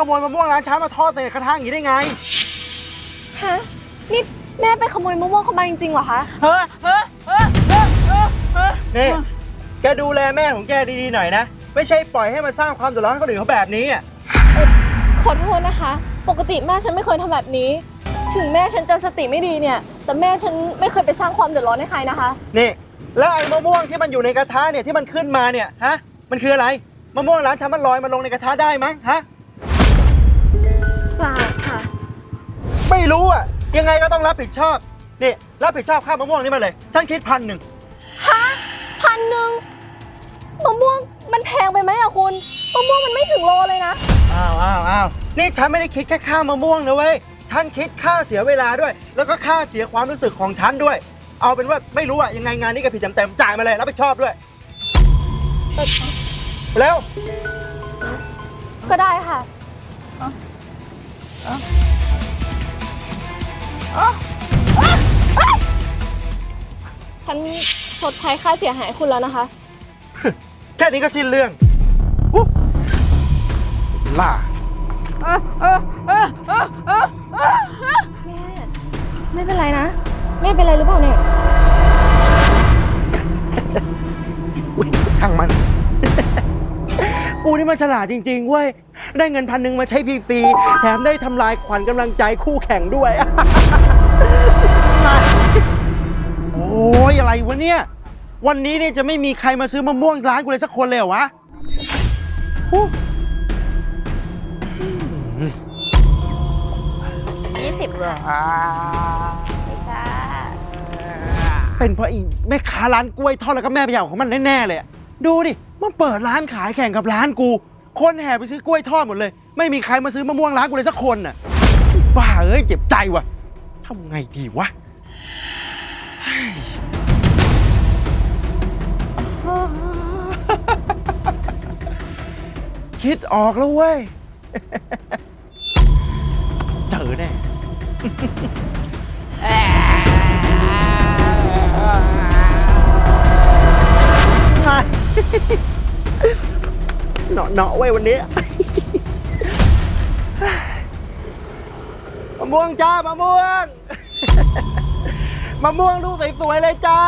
เนี่ยป้าขโมยมะม่วงร้านฉันมาทอดใส่กระทะอย่างนี้ได้ไง ฮะ นี่แม่ไปขโมยมะม่วงเข้ามาจริงๆเหรอคะ เฮ้อเฮ้อเฮ้อเฮ้อเฮ้อเฮ้อนี่แกดูแลแม่ของแกดีๆหน่อยนะ ไม่ใช่ปล่อยให้มาสร้างความเดือดร้อนให้คนอื่นเขาแบบนี้อะขอโทษนะคะ ปกติแม่ฉันไม่เคยทำแบบนี้ ถึงแม่ฉันจะสติไม่ดีเนี่ย แต่แม่ฉันไม่เคยไปสร้างความเดือดร้อนให้ใครนะคะ นี่ แล้วไอ้มะม่วงที่มันอยู่ในกระทะเนี่ยที่มันขึ้นมาเนี่ยฮะ มันคืออะไร มะม่วงร้านฉันมันลอยมาลงในกระทะได้มั้งฮะ ไม่รู้อะ ยังไงก็ต้องรับผิดชอบ นี่รับผิดชอบค่ามะม่วงนี่มาเลย ฉันคิดพันหนึ่งพันหนึ่งมะม่วงมันแพงไปไหมอะคุณมะม่วงมันไม่ถึงโลเลยนะ อ้าวอ้าวอ้าวนี่ฉันไม่ได้คิดแค่ค่ามะม่วงนะเว้ย ฉันคิดค่าเสียเวลาด้วย แล้วก็ค่าเสียความรู้สึกของฉันด้วย เอาเป็นว่าไม่รู้อะยังไงงานนี้ก็ผิดเต็มๆจ่ายมาเลยรับผิดชอบด้วยเร็วก็ได้ค่ะ ฉันชดใช้ค่าเสียหายให้คุณแล้วนะคะ แค่นี้ก็สิ้นเรื่องอุ๊ยล่าเออเออเออเออเออเออแม่ ไม่เป็นไรนะ แม่เป็นไรหรือเปล่าเนี่ยอุ๊ย กูนี่มันฉลาดจริงๆเว้ย ได้เงินพันหนึ่งมาใช้ฟรีๆ แถมได้ทำลายขวัญกำลังใจคู่แข่งด้วย โอ้ยอะไรวะเนี่ย วันนี้เนี่ยจะไม่มีใครมาซื้อมะม่วงร้านกูเลยสักคนเลยเหรอวะอู้ยี่สิบค่ะจ้าเป็นเพราะอีแม่ค้าร้านกล้วยทอดแล้วก็แม่ไปอย่างของมันแน่ๆเลยอะดูดิ มันเปิดร้านขายแข่งกับร้านกู คนแห่ไปซื้อกล้วยทอดหมดเลย ไม่มีใครมาซื้อมะม่วงร้านกูเลยสักคนน่ะบ้าเอ้ยเจ็บใจว่ะทำไงดีวะคิดออกแล้วเว้ย เจอแน่ เนาะเนาะไว้วันนี้มะม่วงจ้ามะม่วงมะม่วงลูกสวยๆเลยจ้า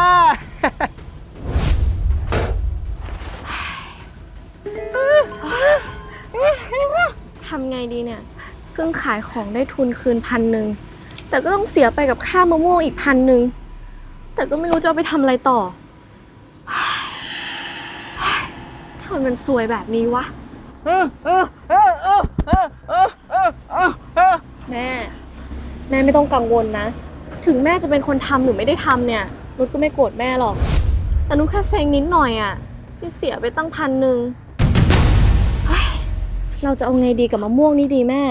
ทำไงดีเนี่ยเพิ่งขายของได้ทุนคืนพันหนึ่งแต่ก็ต้องเสียไปกับค่ามะม่วงอีกพันหนึ่งแต่ก็ไม่รู้จะเอาไปทำอะไรต่อ มมันสวยแบบนี้วะแม่ แม่ไม่ต้องกังวลนะ ถึงแม่จะเป็นคนทำหรือไม่ได้ทำเนี่ยนุชก็ไม่โกรธแม่หรอก แต่นุชแค่เซ็งนิดหน่อยอะที่เสียไปตั้งพันหนึ่งเราจะเอาไงดีกับมะม่วงนี้ดีแม่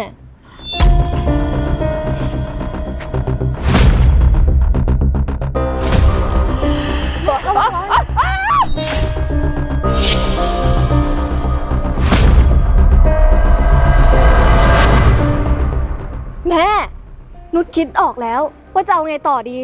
คิดออกแล้วว่าจะเอาไงต่อดี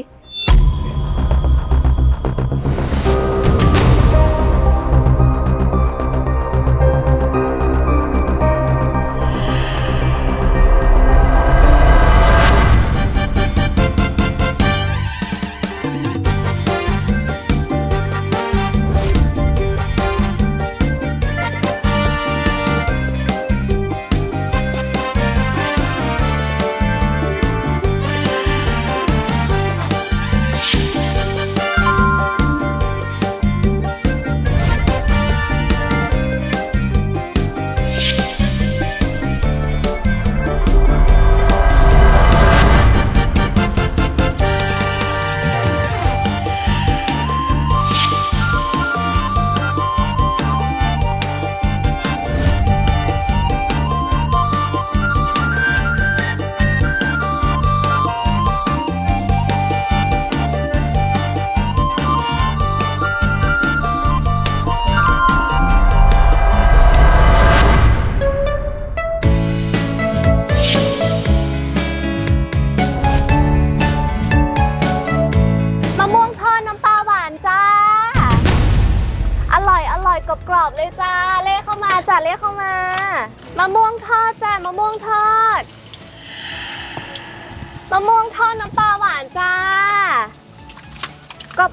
ะม่วงทอดน้ำปลาหวานจ้า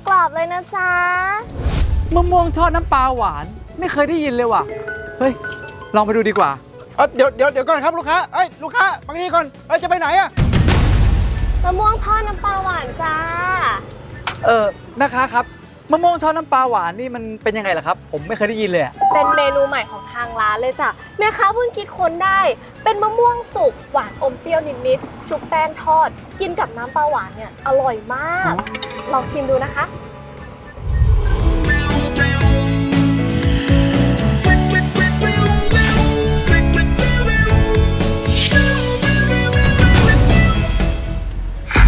กรอบๆเลยนะจ๊ะมะม่วงทอดน้ำปลาหวาน ไม่เคยได้ยินเลยว่ะ เฮ้ย ลองไปดูดีกว่า เอ้ยเดี๋ยวเดี๋ยวเดี๋ยวก่อนครับลูกค้าเอ้ยลูกค้าบางทีก่อนเอ้ยจะไปไหนอะมะม่วงทอดน้ำปลาหวานจ้า เออแม่ค้าครับ มะม่วงทอดน้ำปลาหวานนี่มันเป็นยังไงล่ะครับ ผมไม่เคยได้ยินเลยอะเป็นเมนูใหม่ของทางร้านเลยจ้ะแม่ค้าเพิ่งคิดค้นได้ เป็นมะม่วงสุกหวานอมเปรี้ยวนิดๆชุบแป้งทอด กินกับน้ำปลาหวานเนี่ยอร่อยมาก ลองชิมดูนะคะ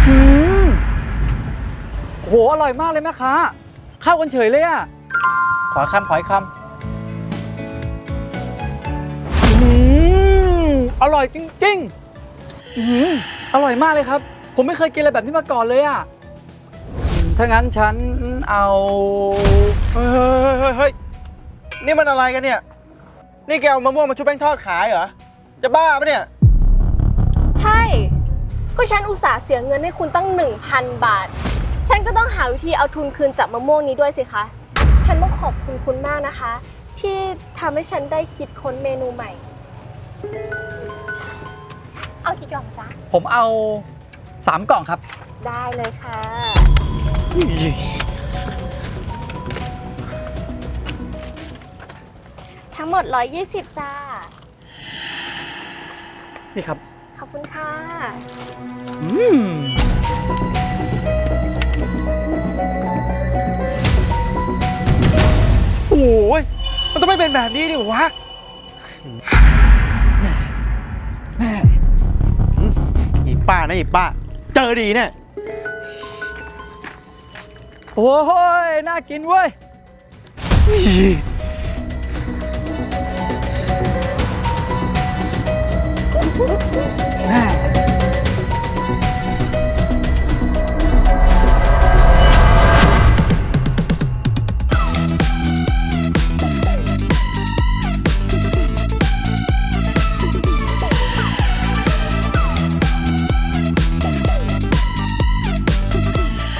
อืมโหอร่อยมากเลยแม่ค้า เข้ากันเฉยเลยอะขออีกคำขออีกคำอืมอร่อยจริงๆอืมอร่อยมากเลยครับ ผมไม่เคยกินอะไรแบบนี้มาก่อนเลยอะอืมถ้างั้นฉันเอาเฮ้ยเฮ้ยเฮ้ยเฮ้ยนี่มันอะไรกันเนี่ย นี่แกเอามะม่วงมาชุบแป้งทอดขายเหรอ จะบ้าปะเนี่ย ใช่ ก็ฉันอุตส่าห์เสียเงินให้คุณตั้ง 1,000 บาท ฉันก็ต้องหาวิธีเอาทุนคืนจากมะม่วงนี้ด้วยสิคะ ฉันต้องขอบคุณคุณมากนะคะ ที่ทำให้ฉันได้คิดค้นเมนูใหม่ เอากี่กล่องจ๊ะ ผมเอาสามกล่องครับ ได้เลยค่ะ ทั้งหมด 120 จ้า นี่ครับ ขอบคุณค่ะ อืม มันต้องไม่เป็นแบบนี้ดิวะ แม่อีป้านะอีป้า เจอดีเนี่ยโอ้ยน่ากินเว้ย แม่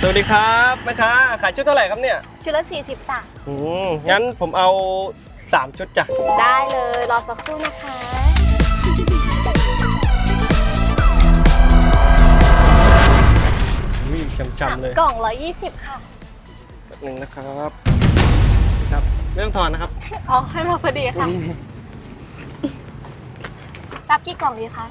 วัสดีครับแม่ค้าขายชุดเท่าไหร่ครับเนี่ยชุดละ 40จ้ะอืมงั้นผมเอา 3 ชุดจ้ะได้เลย รอสักครู่นะคะ วิ่งช้ำๆเลยกล่อง 120 ค่ะ แป๊บหนึงนะครับครับไม่ต้องทอนนะครับอ๋อให้มาพอดีค่ะ รับกี่กล่องดีคะ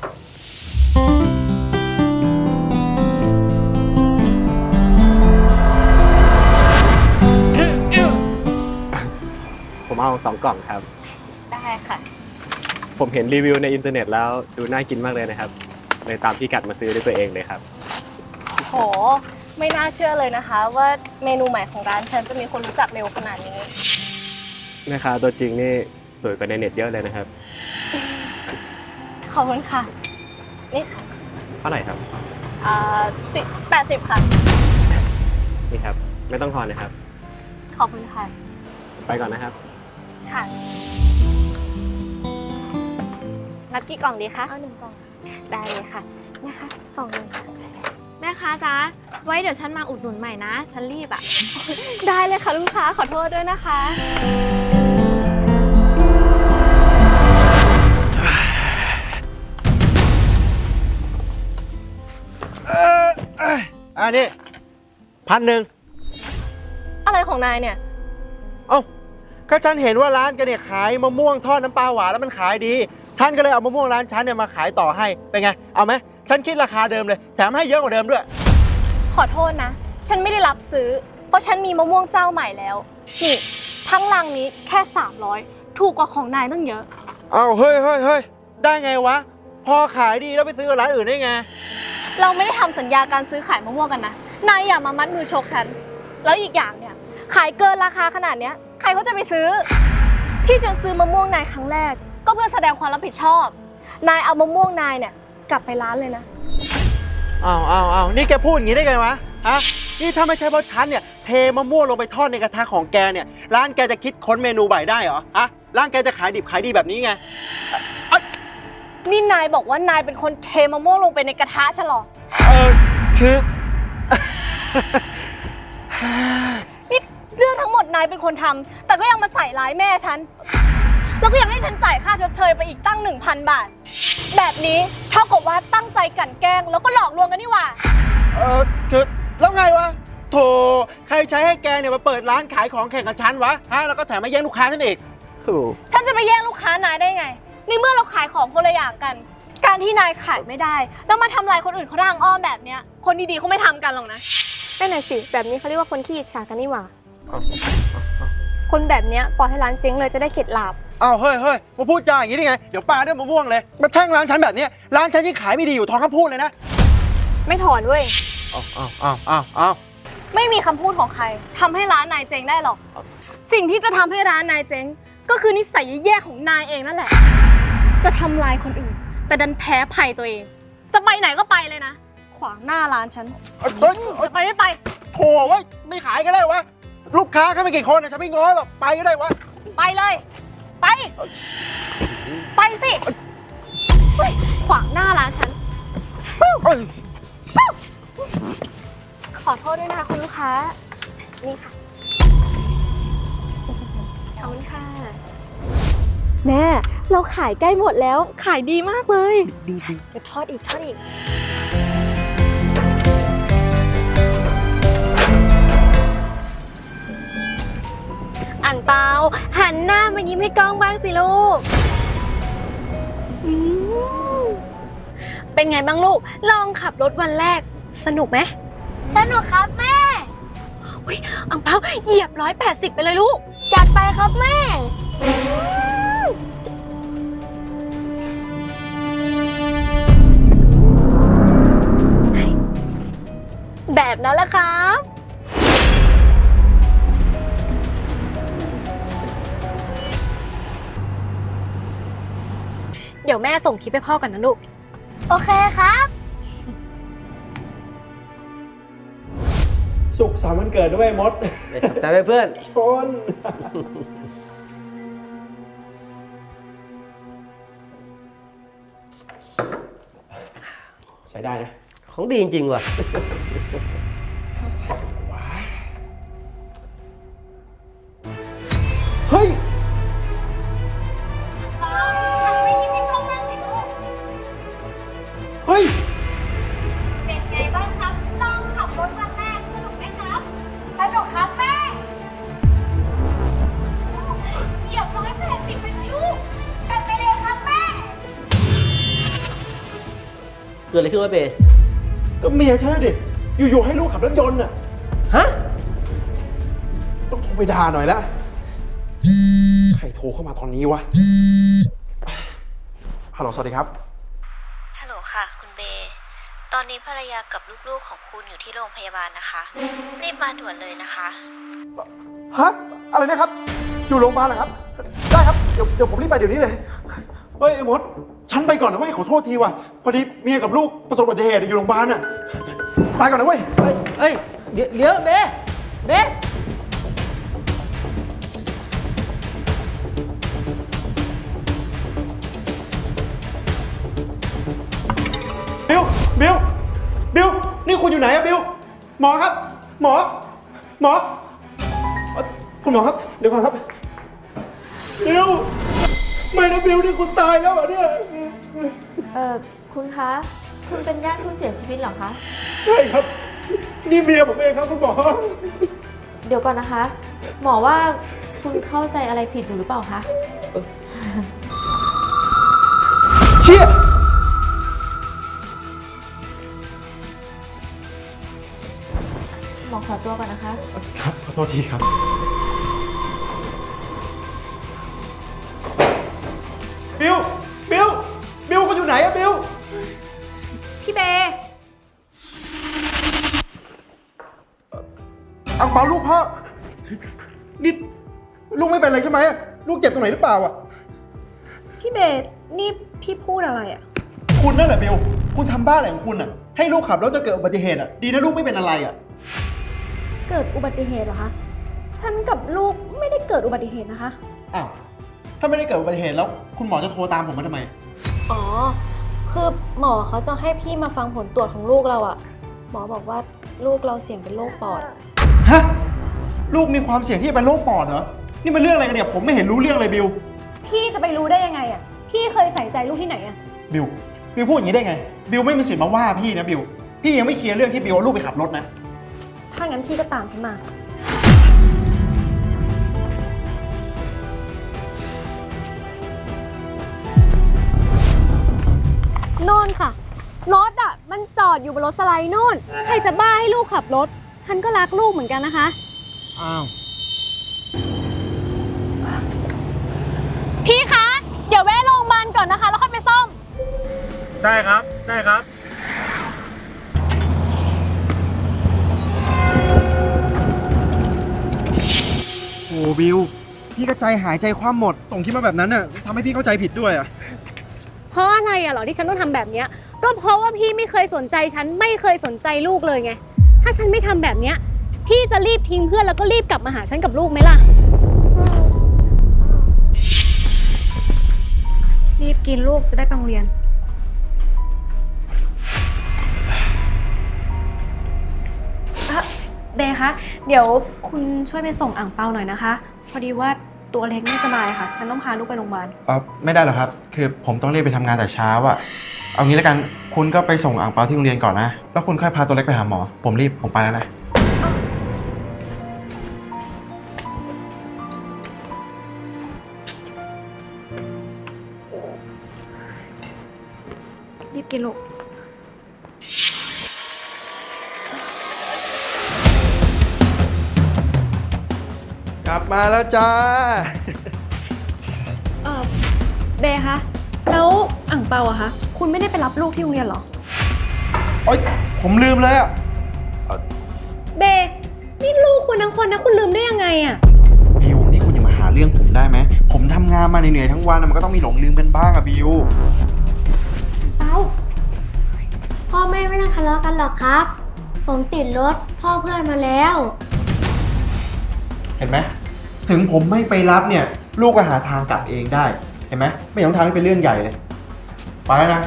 ผมเอา2กล่องครับ ได้ค่ะ ผมเห็นรีวิวในอินเทอร์เน็ตแล้วดูน่ากินมากเลยนะครับ เลยตามพี่กัดมาซื้อด้วยตัวเองเลยครับ โห ไม่น่าเชื่อเลยนะคะ ว่าเมนูใหม่ของร้านฉันจะมีคนรู้จักเร็วขนาดนี้ แม่ค้าตัวจริงนี่สวยกว่าในเน็ตเยอะเลยนะครับ ขอบคุณค่ะ นี่ค่ะเท่าไหร่ครับ อ่าสิบแปดสิบค่ะ นี่ครับ ไม่ต้องทอนนะครับ ขอบคุณค่ะ ไปก่อนนะครับ ค่ะ รับกี่กล่องดีคะ เอาหนึ่งกล่อง ได้เลยค่ะนี่ค่ะกล่องหนึงค่ะแม่ค้าจ๊ะไว้เดี๋ยวฉันมาอุดหนุนใหม่นะ ฉันรีบอะได้เลยค่ะลูกค้า ขอโทษด้วยนะคะ เออเอ้ยอันนี้พันหนึ่งอะไรของนายเนี่ย เอ้า ก็ฉันเห็นว่าร้านแกันเนี่ยขายมะม่วงทอดน้ำปลาหวานแล้วมันขายดี ฉันก็เลยเอามะม่วงร้านฉันเนี่ยมาขายต่อให้ เป็นไง เอาไหม ฉันคิดราคาเดิมเลย แถมให้เยอะกว่าเดิมด้วย ขอโทษนะ ฉันไม่ได้รับซื้อ เพราะฉันมีมะม่วงเจ้าใหม่แล้ว นี่ ทั้งลังนี้แค่ 300 ถูกกว่าของนายตั้งเยอะ เอาเฮ้ยเฮ้ยเฮ้ยได้ไงวะ พอขายดีแล้วไปซื้อกับร้านอื่นได้ไง เราไม่ได้ทำสัญญาการซื้อขายมะม่วงกันนะ นายอย่ามามัดมือชกฉัน แล้วอีกอย่างเนี่ย ขายเกินราคาขนาดเนี้ยใค รเขาจะไปซื้อ ที่ฉันซื้อมะม่วงนายครั้งแรก ก็เพื่อแสดงความรับผิดชอบ นายเอามะม่วงนายเนี่ย กลับไปร้านเลยนะ อ้าวอ้าวอ้าวนี่แกพูดอย่างนี้ได้ไงวะ ฮะ นี่ถ้าไม่ใช่เพราะฉันเนี่ย เทมะม่วงลงไปทอดในกระทะของแกเนี่ย ร้านแกจะคิดค้นเมนูใหม่ได้เหรอ ฮะ ร้านแกจะขายดิบขายดีแบบนี้ไงอนี่นายบอกว่านายเป็นคนเทมะม่วงลงไปในกระทะฉันเหรอ เออคือนี่ เรื่องทั้งหมดนายเป็นคนทำแต่ก็ยังมาใส่ร้ายแม่ฉัน แล้วก็ยังให้ฉันจ่ายค่าชดเชยไปอีกตั้ง 1,000 บาท แบบนี้เท่ากับว่าตั้งใจกลั่นแกล้ง แล้วก็หลอกลวงกันนี่หว่า เออคือแล้วไงวะ โถ ใครใช้ให้แกเนี่ยมาเปิดร้านขายของแข่งกับฉันวะ ฮะ แล้วก็แถมมาแย่งลูกค้าฉันอีกโอ้ฉันจะไปแย่งลูกค้านายได้ไง ในเมื่อเราขายของคนละอย่างกัน การที่นายขายไม่ได้ แล้วมาทำลายคนอื่นเขาทางอ้อมแบบเนี้ย คนดีๆเขาไม่ทำกันหรอกนะ นั่นน่ะสิ แบบนี้เขาเรียกว่าคนขี้อิจฉากันนี่หว่า คนแบบเนี้ยปล่อยให้ร้านเจ๊งเลยจะได้เข็ดหลาบ อ้าวเฮ้ยเฮ้ยมาพูดจาอย่างนี้ได้ไง เดี๋ยวปลาด้วยมะม่วงเลย มาแช่งร้านฉันแบบเนี้ยร้านฉันยิ่งขายไม่ดีอยู่ท้องคำพูดเลยนะไม่ถอนเว้ย อ้าวอ้าวอ้าวอ้าวอ้าวไม่มีคำพูดของใครทำให้ร้านนายเจ๊งได้หรอก สิ่งที่จะทำให้ร้านนายเจ๊ง ก็คือนิสัยแย่ๆของนายเองนั่นแหละ จะทำลายคนอื่น แต่ดันแพ้ภัยตัวเอง จะไปไหนก็ไปเลยนะ ขวางหน้าร้านฉัน เอ้ยเอ้ยเอ้ยจะไปไม่ไป โถเว้ยไม่ขายก็ได้วะ ลูกค้าแค่ไม่กี่คนนะฉันไม่ง้อหรอกไปก็ได้วะไปเลย ไป ไปสิเฮ้ยขวางหน้าร้านฉัน เอ้ยขอโทษด้วยนะคะคุณลูกค้า นี่ค่ะ ขอบคุณค่ะ แม่ เราขายใกล้หมดแล้ว ขายดีมากเลยเดี๋ยวทอดอีกทอดอีก เปาหันหน้ามายิ้มให้กล้องบ้างสิลูกอืมเป็นไงบ้างลูก ลองขับรถวันแรก สนุกไหมสนุกครับแม่ อุ้ยอ่างเปาเหยียบร้อยแปดสิบไปเลยลูก จัดไปครับแม่ ส่งคลิปให้พ่อกันนะลูก โอเคครับ สุขสันต์วันเกิดด้วยมด ไปขอบใจไว้เพื่อน ชน ใช้ได้นะ ของดีจริงๆว่ะ เฮ้ย ขึ้นวะเบก็เมียฉันน่ะดิ อยู่ ๆ ให้ลูกขับรถยนต์น่ะ ฮะ ต้องโทรไปด่าหน่อยละ ใครโทรเข้ามาตอนนี้วะ ฮัลโหล สวัสดีครับ ฮัลโหลค่ะ คุณเบตอนนี้ภรรยากับลูกๆของคุณอยู่ที่โรงพยาบาลนะคะ รีบมาด่วนเลยนะคะ ฮะ อะไรนะครับ อยู่โรงพยาบาลเหรอครับ ได้ครับ เดี๋ยวเดี๋ยวผมรีบไปเดี๋ยวนี้เลย เฮ้ยไอ้มดฉันไปก่อนนะเว้ยขอโทษทีว่ะพอดีเมียกับลูกประสบอุบัติเหตุอยู่โรงพยาบาลน่ะไปก่อนนะเว้ยเฮ้ยเฮ้ยเดี๋ยวเดี๋ยวเบเบบิวบิวบิวนี่คุณอยู่ไหนอะบิวหมอครับ หมอ หมอเอ่อคุณหมอครับ เดี๋ยวก่อนครับบิว ไม่นะบิวนี่คุณตายแล้วเหรอเนี่ยเออคุณคะ คุณเป็นญาติผู้เสียชีวิตเหรอคะ ใช่ครับ นี่เมียผมเองครับคุณหมอ เดี๋ยวก่อนนะคะ หมอว่าคุณเข้าใจอะไรผิดอยู่หรือเปล่าคะ เชี่ยหมอขอตัวก่อนนะคะ ครับ ขอโทษทีครับ บิว บิว บิวคุณอยู่ไหนอะบิว พี่เบอังเปาลูกพ่อ นี่ลูกไม่เป็นไรใช่ไหมอะลูกเจ็บตรงไหนหรือเปล่าอะพี่เบสนี่พี่พูดอะไรอะคุณนั่นแหละบิว คุณทำบ้าอะไรของคุณอะให้ลูกขับรถจะเกิดอุบัติเหตุอะดีนะลูกไม่เป็นอะไรอะเกิดอุบัติเหตุเหรอคะ ฉันกับลูกไม่ได้เกิดอุบัติเหตุนะคะ อ้าว ถ้าไม่ได้เกิดอุบัติเหตุแล้วคุณหมอจะโทรตามผมมาทำไม อ๋อ คือหมอเขาจะให้พี่มาฟังผลตรวจของลูกเราอะหมอบอกว่าลูกเราเสี่ยงเป็นโรคปอด ฮะ ลูกมีความเสี่ยงที่จะเป็นโรคปอดเหรอ นี่มันเรื่องอะไรกันเนี่ย ผมไม่เห็นรู้เรื่องเลยบิว พี่จะไปรู้ได้ยังไงอะพี่เคยใส่ใจลูกที่ไหนอะบิว บิวพูดอย่างนี้ได้ไง บิวไม่มีสิทธิ์มาว่าพี่นะบิว พี่ยังไม่เคลียร์เรื่องที่บิวเอาลูกไปขับรถนะ ถ้างั้นพี่ก็ตามฉันมา โน่นค่ะ รถอะมันจอดอยู่บนรถสไลด์โน่น ใครจะบ้าให้ลูกขับรถ ฉันก็รักลูกเหมือนกันนะคะ อ้าว พี่คะ เดี๋ยวแวะโรงพยาบาลก่อนนะคะ แล้วค่อยไปซ่อม ได้ครับ ได้ครับ โอ้บิว พี่ก็ใจหายใจความหมดส่งคลิปมาแบบนั้นน่ะทำให้พี่เข้าใจผิดด้วยอะ เพราะอะไรอะเหรอที่ฉันต้องทำแบบเนี้ย ก็เพราะว่าพี่ไม่เคยสนใจฉันไม่เคยสนใจลูกเลยไง ถ้าฉันไม่ทำแบบเนี้ย พี่จะรีบทิ้งเพื่อนแล้วก็รีบกลับมาหาฉันกับลูกไหมล่ะ รีบกินลูกจะได้ไปโรงเรียน เบย์คะ เดี๋ยวคุณช่วยไปส่งอ่างเปาหน่อยนะคะ พอดีว่า ตัวเล็กไม่สบายค่ะ ฉันต้องพาลูกไปโรงพยาบาลเออไม่ได้หรอกครับ คือผมต้องรีบไปทำงานแต่เช้าอะเอางี้แล้วกัน คุณก็ไปส่งอ่างเปาที่โรงเรียนก่อนนะ แล้วคุณค่อยพาตัวเล็กไปหาหมอ ผมรีบ ผมไปแล้วนะ ลับมาแล้วจ้า เออเบย์คะ แล้วอ่างเปาอะคะ คุณไม่ได้ไปรับลูกที่โรงเรียนเหรอ โอ๊ย ผมลืมเลยอะเบนี่ลูกคุณทั้งคนนะคุณลืมได้ยังไงอะ บิว นี่คุณอย่ามาหาเรื่องผมได้ไหม ผมทำงานมาเหนื่อยๆทั้งวันอะมันก็ต้องมีหลงลืมกันบ้างอะบิว เอ้าพ่อแม่ไม่ต้องทะเลาะกันหรอกครับ ผมติดรถพ่อเพื่อนมาแล้ว เห็นไหม ถึงผมไม่ไปรับเนี่ย ลูกก็หาทางกลับเองได้ เห็นไหมไม่ต้องทำให้เป็นเรื่องใหญ่เลย ไปแล้วนะ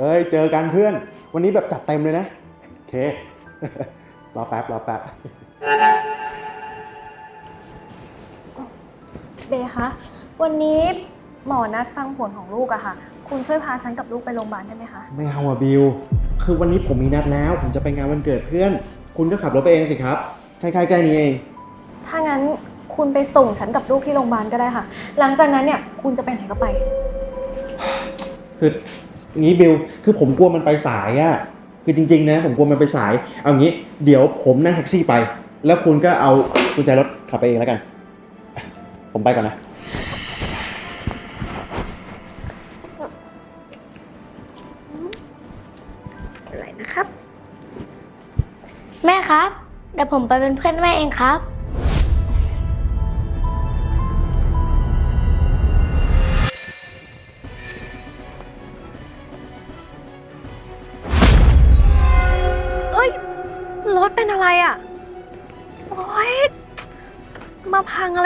เฮ้ย เจอกันเพื่อน วันนี้แบบจัดเต็มเลยนะ โอเค รอแป๊บ รอแป๊บ เบย์คะวันนี้หมอนัดฟังผลของลูกอะค่ะ คุณช่วยพาฉันกับลูกไปโรงพยาบาลได้ไหมคะ ไม่เอาอะบิว คือวันนี้ผมมีนัดแล้ว ผมจะไปงานวันเกิดเพื่อน คุณก็ขับรถไปเองสิครับใกล้ๆใกล้นี้เอง ถ้างั้นคุณไปส่งฉันกับลูกที่โรงพยาบาลก็ได้ค่ะ หลังจากนั้นเนี่ยคุณจะไปไหนก็ไป คืองี้บิว คือผมกลัวมันไปสายอะคือจริงๆนะผมกลัวมันไปสาย เอางี้ เดี๋ยวผมนั่งแท็กซี่ไป แล้วคุณก็เอากุญแจรถขับไปเองแล้วกัน ผมไปก่อนนะ อะไรนะครับ แม่ครับ เดี๋ยวผมไปเป็นเพื่อนแม่เองครับ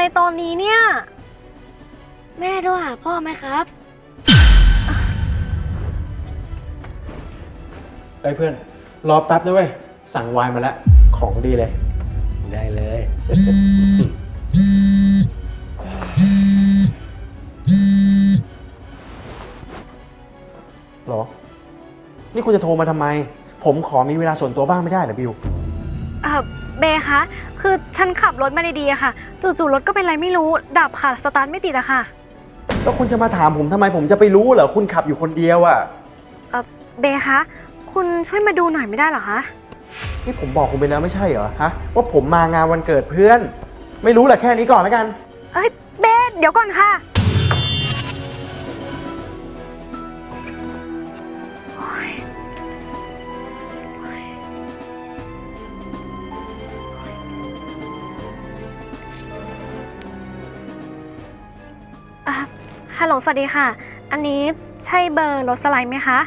อะไรตอนนี้เนี่ย แม่โทรหาพ่อไหมครับได้เพื่อน รอแป๊บนะเว้ย สั่งไวน์มาแล้ว ของดีเลย ได้เลย หรอ นี่คุณจะโทรมาทำไม ผมขอมีเวลาส่วนตัวบ้างไม่ได้เหรอบิว เอ่อเบย์คะ คือฉันขับรถมาดีๆอะค่ะ จู่ๆรถก็เป็นอะไรไม่รู้ ดับค่ะสตาร์ทไม่ติดอะค่ะแล้วคุณจะมาถามผมทำไมผมจะไปรู้เหรอคุณขับอยู่คนเดียวอะเอ่อเบย์คะคุณช่วยมาดูหน่อยไม่ได้เหรอคะนี่ผมบอกคุณไปแล้วไม่ใช่เหรอฮะว่าผมมางานวันเกิดเพื่อน ไม่รู้แหละแค่นี้ก่อนแล้วกัน เอ้ยเบย์เดี๋ยวก่อนค่ะ ฮัลโหลสวัสดีค่ะ อันนี้ใช่ช่เบอร์รถสไลด์ไหมคะ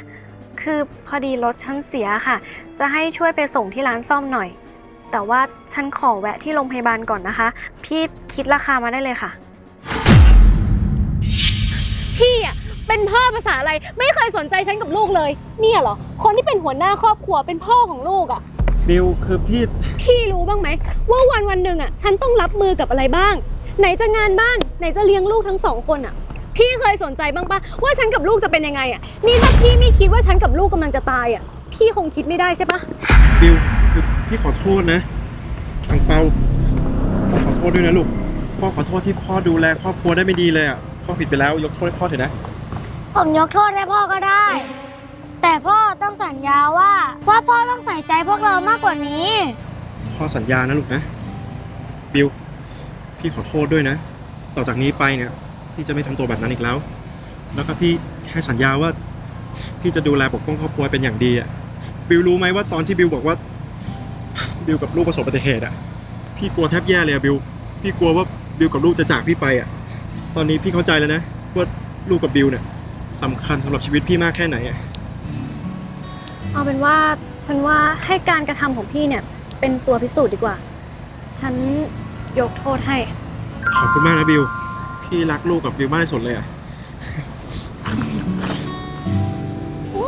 คือพอดีรถฉันเสียค่ะ จะให้ช่วยไปส่งที่ร้านซ่อมหน่อย แต่ว่าฉันขอแวะที่โรงพยาบาลก่อนนะคะ พี่คิดราคามาได้เลยค่ะ พี่อะเป็นพ่อภาษาอะไรไม่เคยสนใจฉันกับลูกเลย เนี่ยเหรอ คนที่เป็นหัวหน้าครอบครัวเป็นพ่อของลูกอะ บิวคือพี่พี่รู้บ้างไหมว่าวันวันหนึ่งอะฉันต้องรับมือกับอะไรบ้าง ไหนจะงานบ้านไหนจะเลี้ยงลูกทั้งสองคนอะ พี่เคยสนใจบ้างปะว่าฉันกับลูกจะเป็นยังไงอะ นี่ถ้าพี่ไม่คิดว่าฉันกับลูกกำลังจะตายอะ พี่คงคิดไม่ได้ใช่ปะบิวคือพี่ขอโทษนะอังเปาพ่อขอโทษด้วยนะลูก พ่อขอโทษที่พ่อดูแลครอบครัวได้ไม่ดีเลยอะ พ่อผิดไปแล้วยกโทษให้พ่อเถอะนะ ผมยกโทษให้พ่อก็ได้ แต่พ่อต้องสัญญาว่าว่าพ่อต้องใส่ใจพวกเรามากกว่านี้ พ่อสัญญานะลูกนะ บิว พี่ขอโทษด้วยนะ ต่อจากนี้ไปเนี่ย พี่จะไม่ทำตัวแบบนั้นอีกแล้ว แล้วก็พี่ให้สัญญาว่า พี่จะดูแลปกป้องครอบครัวเป็นอย่างดีอะบิวรู้ไหมว่าตอนที่บิวบอกว่า บิวกับลูกประสบอุบัติเหตุอะพี่กลัวแทบแย่เลยอะบิวพี่กลัวว่าบิวกับลูกจะจากพี่ไปอะ ตอนนี้พี่เข้าใจแล้วนะว่าลูกกับบิวเนี่ยสำคัญสำหรับชีวิตพี่มากแค่ไหนอะเอาเป็นว่าฉันว่าให้การกระทำของพี่เนี่ยเป็นตัวพิสูจน์ดีกว่า ฉันยกโทษให้ ขอบคุณมากนะบิว ที่รักลูกกับฟิวมากที่สุดเลยอะโอ้